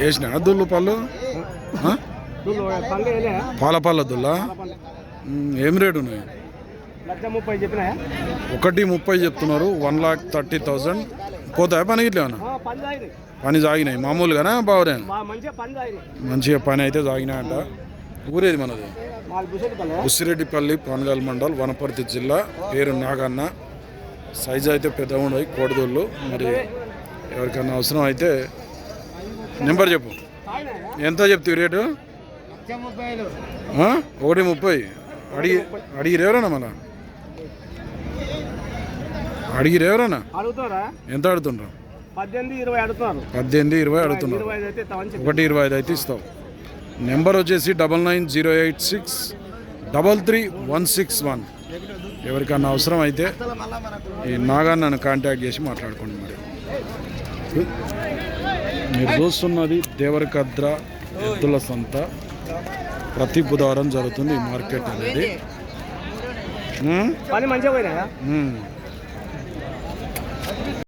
వేసిన దుల్లు పళ్ళు? పాల పళ్ళ దుల్లా? ఏం రేటు ఉన్నాయి? ఒకటి ముప్పై చెప్తున్నారు వన్ లాక్ థర్టీ థౌజండ్ పోతాయా? పని ఇట్లా ఏమన్నా? పని సాగినాయి. మామూలుగానా బావరే మంచిగా పని అయితే సాగినాయంట. ఊరేది మనది? ఉసిరెడ్డిపల్లి పానగల్ మండల్ వనపర్తి జిల్లా పేరు నాగన్న. సైజు అయితే పెద్దగా ఉన్నాయి కోడిదోళ్ళు మరి ఎవరికన్నా అవసరం అయితే నెంబర్ చెప్పు. ఎంత చెప్తావు రేటు? ఒకటి ముప్పై. అడిగి అడిగిరు ఎవరన్నా మళ్ళా? అడిగిరు ఎవరన్నా? ఎంత అడుగుతుండ్రు? పద్దెనిమిది ఇరవై అడుగుతున్నారు. ఒకటి ఇరవై ఐదు అయితే ఇస్తావు. నెంబర్ వచ్చేసి double nine zero eight six double three one six one. ఎవరికన్నా అవసరం అయితే ఈ నాగాన్నను కాంటాక్ట్ చేసి మాట్లాడుకోండి మరి. మీరు చూస్తున్నది దేవరకద్ర ఎద్దుల సంత. ప్రతి బుధవారం జరుగుతుంది ఈ మార్కెట్ అనేది. పని మంచిగా పోయినా.